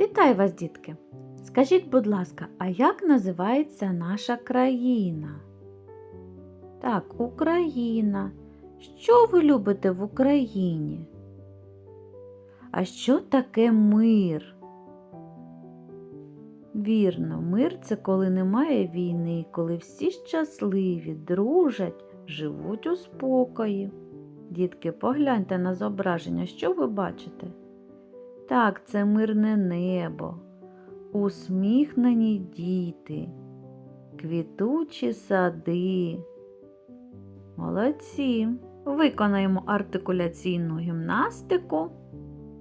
Вітаю вас, дітки! Скажіть, будь ласка, а як називається наша країна? Так, Україна. Що ви любите в Україні? А що таке мир? Вірно, мир це коли немає війни, коли всі щасливі, дружать, живуть у спокої. Дітки, погляньте на зображення, що ви бачите? Так, це мирне небо, усміхнені діти, квітучі сади. Молодці. Виконаємо артикуляційну гімнастику.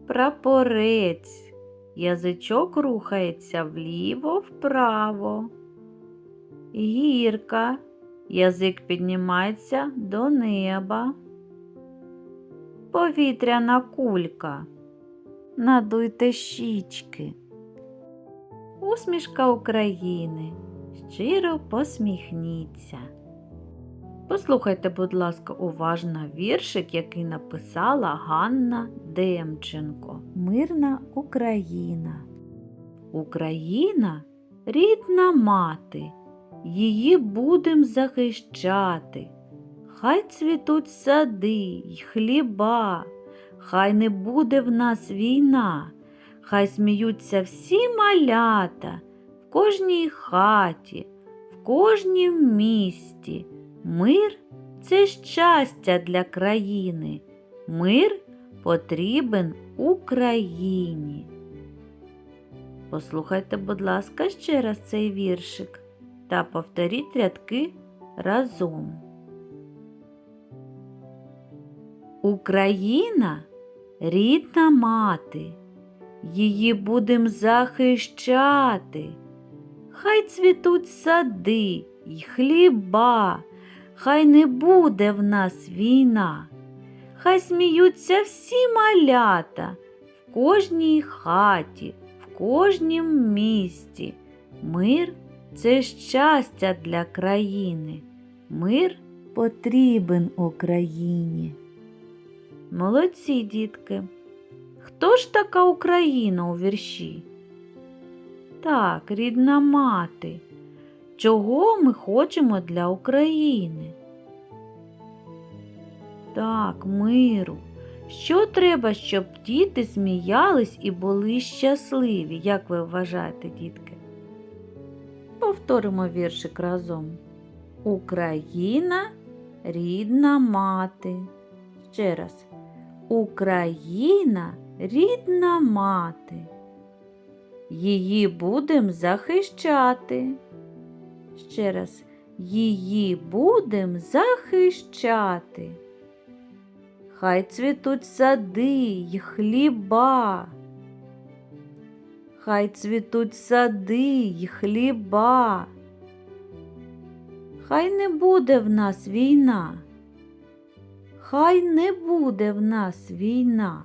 Прапорець. Язичок рухається вліво-вправо. Гірка. Язик піднімається до неба. Повітряна кулька. Надуйте щічки. Усмішка України. Щиро посміхніться. Послухайте, будь ласка, уважно віршик, який написала Ганна Демченко. Мирна Україна. Україна рідна мати, її будем захищати. Хай цвітуть сади й хліба, хай не буде в нас війна, хай сміються всі малята в кожній хаті, в кожнім місті. Мир це щастя для країни. Мир потрібен Україні. Послухайте, будь ласка, ще раз цей віршик та повторіть рядки разом. Україна рідна мати, її будем захищати. Хай цвітуть сади й хліба, хай не буде в нас війна, хай сміються всі малята в кожній хаті, в кожнім місті. Мир це щастя для країни. Мир потрібен Україні. Молодці, дітки. Хто ж така Україна у вірші? Так, рідна мати. Чого ми хочемо для України? Так, миру. Що треба, щоб діти сміялись і були щасливі, як ви вважаєте, дітки? Повторимо віршик разом. Україна рідна мати. Ще раз. Україна рідна мати. Її будем захищати. Ще раз, її будем захищати. Хай цвітуть сади й хліба. Хай цвітуть сади й хліба. Хай не буде в нас війна. Хай не буде в нас війна.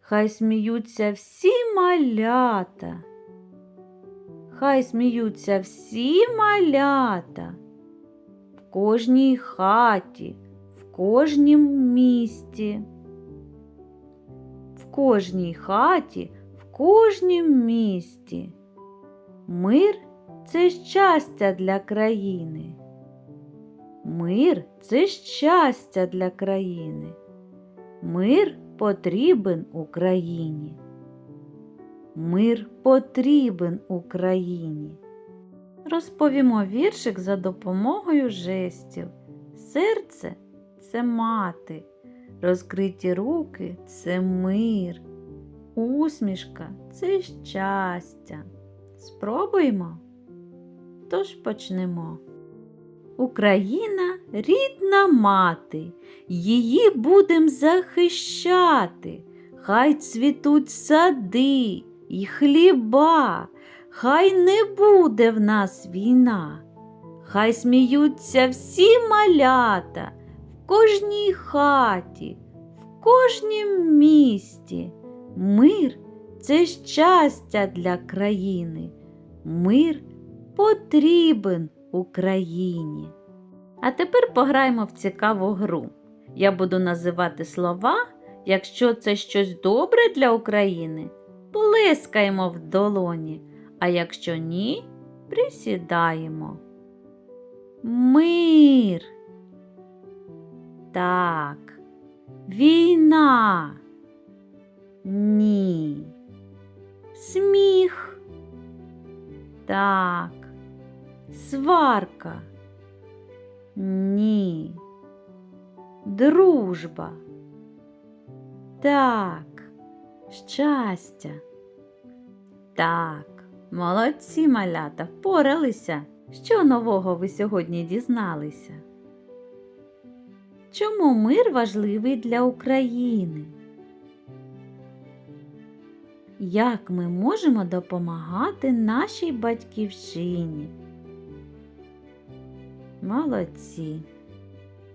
Хай сміються всі малята. Хай сміються всі малята в кожній хаті, в кожнім місті, в кожній хаті, в кожнім місті. Мир це щастя для країни. Мир це щастя для країни. Мир потрібен Україні. Мир потрібен Україні. Розповімо віршик за допомогою жестів. Серце це мати, розкриті руки це мир, усмішка це щастя. Спробуємо? Тож почнемо. Україна рідна мати, її будем захищати. Хай цвітуть сади й хліба, хай не буде в нас війна, хай сміються всі малята в кожній хаті, в кожнім місті. Мир це щастя для країни. Мир потрібен Україні. А тепер пограємо в цікаву гру. Я буду називати слова, якщо це щось добре для України, плескаємо в долоні, а якщо ні, присідаємо. Мир. Так. Війна. Ні. Сміх. Так. Сварка. Ні. Дружба. Так. Щастя. Так. Молодці малята, впоралися. Що нового ви сьогодні дізналися? Чому мир важливий для України? Як ми можемо допомагати нашій батьківщині? Молодці!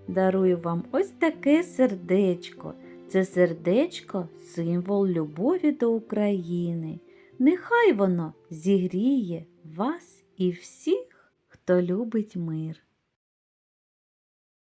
Дарую вам ось таке сердечко. Це сердечко символ любові до України. Нехай воно зігріє вас і всіх, хто любить мир.